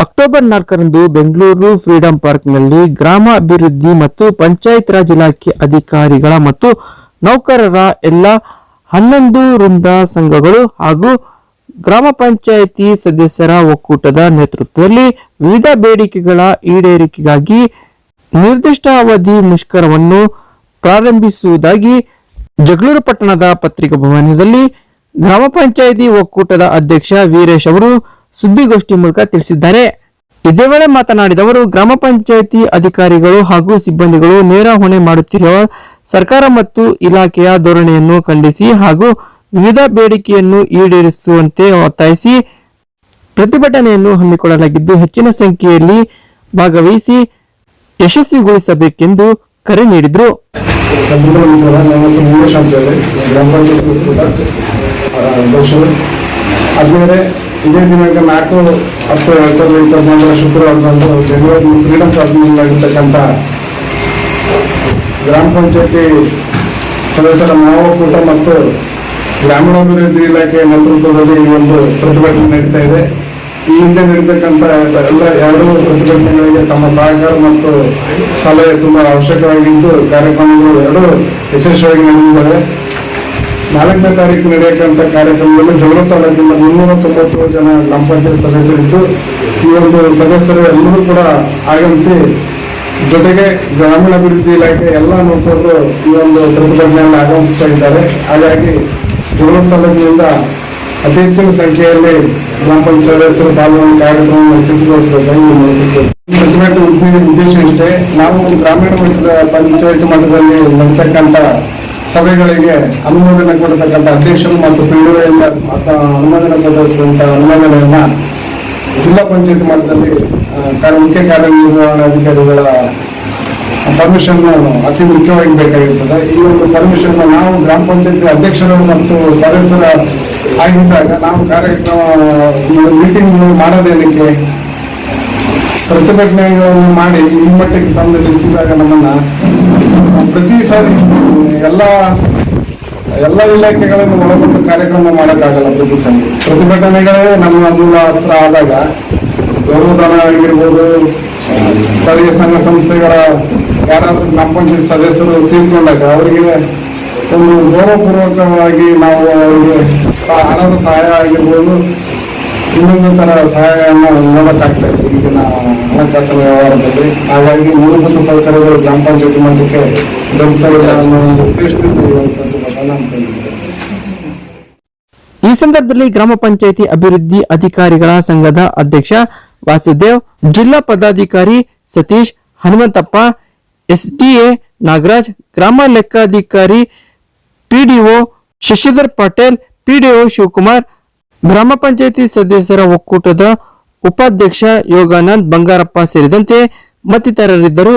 October ನಾಲ್ಕರಂದು Bengaluru freedom ಪಾರ್ಕ್ನಲ್ಲಿ ಗ್ರಾಮ ಅಭಿವೃದ್ಧಿ ಮತ್ತು ಪಂಚಾಯತ್ ರಾಜ್ ಇಲಾಖೆ ಅಧಿಕಾರಿಗಳ ಮತ್ತು ನೌಕರರ ಎಲ್ಲ ಹನ್ನೊಂದು ವೃಂದ ಸಂಘಗಳು ಹಾಗೂ ಗ್ರಾಮ ಪಂಚಾಯಿತಿ ಸದಸ್ಯರ ಒಕ್ಕೂಟದ ನೇತೃತ್ವದಲ್ಲಿ ವಿವಿಧ ಬೇಡಿಕೆಗಳ ಈಡೇರಿಕೆಗಾಗಿ ನಿರ್ದಿಷ್ಟ ಅವಧಿ ಮುಷ್ಕರವನ್ನು ಪ್ರಾರಂಭಿಸುವುದಾಗಿ ಜಗಳೂರು ಪಟ್ಟಣದ ಪತ್ರಿಕಾ ಭವನದಲ್ಲಿ ಗ್ರಾಮ ಪಂಚಾಯಿತಿ ಒಕ್ಕೂಟದ ಅಧ್ಯಕ್ಷ ವೀರೇಶ್ ಅವರು ಸುದ್ದಿಗೋಷ್ಠಿ ಮೂಲಕ ತಿಳಿಸಿದ್ದಾರೆ. ಇದೇ ವೇಳೆ ಮಾತನಾಡಿದವರು ಗ್ರಾಮ ಪಂಚಾಯಿತಿ ಅಧಿಕಾರಿಗಳು ಹಾಗೂ ಸಿಬ್ಬಂದಿಗಳು ನೇರ ಹೊಣೆ ಮಾಡುತ್ತಿರುವ ಸರ್ಕಾರ ಮತ್ತು ಇಲಾಖೆಯ ಧೋರಣೆಯನ್ನು ಖಂಡಿಸಿ ಹಾಗೂ ವಿವಿಧ ಬೇಡಿಕೆಯನ್ನು ಈಡೇರಿಸುವಂತೆ ಒತ್ತಾಯಿಸಿ ಪ್ರತಿಭಟನೆಯನ್ನು ಹಮ್ಮಿಕೊಳ್ಳಲಾಗಿದ್ದು ಹೆಚ್ಚಿನ ಸಂಖ್ಯೆಯಲ್ಲಿ ಭಾಗವಹಿಸಿ ಯಶಸ್ವಿಗೊಳಿಸಬೇಕೆಂದು ಕರೆ ನೀಡಿದರು. ಇದೇ ದಿನಾಂಕ ನಾಲ್ಕು ಹತ್ತು ಎರಡ್ ಸಾವಿರದ ಇಪ್ಪತ್ನಾಲ್ಕರ ಶುಕ್ರವಾರದಂದು ಬೆಂಗಳೂರು ಫ್ರೀಡಮ್ ಪಾರ್ಕ್ನಲ್ಲಿರ್ತಕ್ಕಂಥ ಗ್ರಾಮ ಪಂಚಾಯತಿ ಸದಸ್ಯರ ಮಾವಕೂಟ ಮತ್ತು ಗ್ರಾಮೀಣಾಭಿವೃದ್ಧಿ ಇಲಾಖೆ ನೇತೃತ್ವದಲ್ಲಿ ಈ ಒಂದು ಪ್ರತಿಭಟನೆ ನಡೀತಾ ಇದೆ. ಈ ಹಿಂದೆ ನಡೀತಕ್ಕಂಥ ಎಲ್ಲ ಎರಡೂ ಪ್ರತಿಭಟನೆಗಳಿಗೆ ತಮ್ಮ ಸಹಕಾರ ಮತ್ತು ಸಲಹೆ ತುಂಬಾ ಅವಶ್ಯಕವಾಗಿದ್ದು, ಕಾರ್ಯಕ್ರಮಗಳು ಎರಡೂ ಯಶಸ್ವಿಯಾಗಿ ನಡೆದಿದ್ದಾವೆ. ನಾಲ್ಕನೇ ತಾರೀಕು ನಡೆಯತಕ್ಕಂಥ ಕಾರ್ಯಕ್ರಮದಲ್ಲಿ ಜಗಳೂರು ತಾಲೂಕಿನ ಮುನ್ನೂರ ತೊಂಬತ್ತು ಜನ ಗ್ರಾಮ ಪಂಚಾಯತ್ ಸದಸ್ಯರಿದ್ದು, ಈ ಒಂದು ಸದಸ್ಯರು ಎಲ್ಲರೂ ಕೂಡ ಆಗಮಿಸಿ ಜೊತೆಗೆ ಗ್ರಾಮೀಣಾಭಿವೃದ್ಧಿ ಇಲಾಖೆ ಎಲ್ಲ ನೌಕರರು ಈ ಒಂದು ಪ್ರತಿಭಟನೆಯಲ್ಲಿ ಆಗಮಿಸ್ತಾ ಇದ್ದಾರೆ. ಹಾಗಾಗಿ ಜಗಳೂರು ತಾಲೂಕಿನಿಂದ ಅತಿ ಹೆಚ್ಚಿನ ಸಂಖ್ಯೆಯಲ್ಲಿ ಗ್ರಾಮ ಪಂಚಾಯತ್ ಸದಸ್ಯರು ಪಾಲ್ಗೊಂಡು ಕಾರ್ಯಕ್ರಮ ಯಶಸ್ವಿಗೊಳಿಸಬೇಕಾಗಿ ಉದ್ದೇಶ ಇಷ್ಟೇ. ನಾವು ಗ್ರಾಮೀಣ ಮಟ್ಟದ ಪಂಚಾಯತ್ ಮಟ್ಟದಲ್ಲಿ ನಡೀತಕ್ಕಂಥ ಸಭೆಗಳಿಗೆ ಅನುಮೋದನೆ ಕೊಡತಕ್ಕಂಥ ಅಧ್ಯಕ್ಷರು ಮತ್ತು ಪಿಡಿಒಯಿಂದ ಅನುಮೋದನೆ ಕೊಡತಕ್ಕಂಥ ಅನುಮೋದನೆಯನ್ನ ಜಿಲ್ಲಾ ಪಂಚಾಯತ್ ಮಟ್ಟದಲ್ಲಿ ಮುಖ್ಯ ಕಾರ್ಯನಿರ್ವಹಣಾಧಿಕಾರಿಗಳ ಪರ್ಮಿಷನ್ ಅತಿ ಮುಖ್ಯವಾಗಿ ಬೇಕಾಗಿರ್ತದೆ. ಈ ಒಂದು ಪರ್ಮಿಷನ್ ನಾವು ಗ್ರಾಮ ಪಂಚಾಯತಿ ಅಧ್ಯಕ್ಷರು ಮತ್ತು ಸದಸ್ಯರ ಆಗಿದ್ದಾಗ ನಾವು ಕಾರ್ಯಕ್ರಮ ಮೀಟಿಂಗ್ ಮಾಡೋದೇನಕ್ಕೆ ಪ್ರತಿಭಟನೆಗಳನ್ನು ಮಾಡಿ ಈ ಮಟ್ಟಕ್ಕೆ ತಂದು ನಿಲ್ಲಿಸಿದಾಗ ನಮ್ಮನ್ನ ಪ್ರತಿ ಸಾರಿ ಎಲ್ಲ ಎಲ್ಲ ಇಲಾಖೆಗಳನ್ನು ಒಳಗೊಂಡು ಕಾರ್ಯಕ್ರಮ ಮಾಡೋಕ್ಕಾಗಲ್ಲ ಪ್ರತಿ ಸಾರಿ. ಪ್ರತಿಭಟನೆಗಳೇ ನಮ್ಮ ಮೂಲ ಅಸ್ತ್ರ ಆದಾಗ ಗೌರವಧನ ಆಗಿರ್ಬೋದು, ಸ್ಥಳೀಯ ಸಂಘ ಸಂಸ್ಥೆಗಳ ಯಾರಾದರೂ ಗ್ರಾಮ ಪಂಚಾಯತ್ ಸದಸ್ಯರು ತೀರ್ಕೊಂಡಾಗ ಅವರಿಗೆ ಒಂದು ಗೌರವಪೂರ್ವಕವಾಗಿ ನಾವು ಅವರಿಗೆ ಹಣದ ಸಹಾಯ ಆಗಿರ್ಬೋದು ಇನ್ನೊಂದು ತರ ಸಹಾಯವನ್ನು ನೋಡಕ್ಕಾಗ್ತಾ ಇದೆ ಈಗಿನ ಹಣಕಾಸಿನ ವ್ಯವಹಾರದಲ್ಲಿ ಹಾಗಾಗಿ ಮೂಲಭೂತ ಸೌಕರ್ಯಗಳು ಗ್ರಾಮ ಪಂಚಾಯತ್ ಮಟ್ಟಕ್ಕೆ ದೊರಕ್ತಾ ಇಲ್ಲ ಅನ್ನೋ ಒಂದು ಉದ್ದೇಶದಿಂದ ಈ ಒಂದು ಪ್ರತಿಭಟನೆ ಹಮ್ಮಿಕೊಂಡಿದ್ದೇವೆ. ಈ ಸಂದರ್ಭದಲ್ಲಿ ಗ್ರಾಮ ಪಂಚಾಯಿತಿ ಅಭಿವೃದ್ಧಿ ಅಧಿಕಾರಿಗಳ ಸಂಘದ ಅಧ್ಯಕ್ಷ ವಾಸುದೇವ್ ಜಿಲ್ಲಾ ಪದಾಧಿಕಾರಿ ಸತೀಶ್ ಹನುಮಂತಪ್ಪ ಎಸ್ಡಿಎ ನಾಗರಾಜ್ ಗ್ರಾಮ ಲೆಕ್ಕಾಧಿಕಾರಿ ಪಿಡಿಒ ಶಶಿಧರ್ ಪಟೇಲ್ ಪಿಡಿಒ ಶಿವಕುಮಾರ್ ಗ್ರಾಮ ಪಂಚಾಯಿತಿ ಸದಸ್ಯರ ಒಕ್ಕೂಟದ ಉಪಾಧ್ಯಕ್ಷ ಯೋಗಾನಂದ್ ಬಂಗಾರಪ್ಪ ಸೇರಿದಂತೆ ಮತ್ತಿತರರಿದ್ದರು.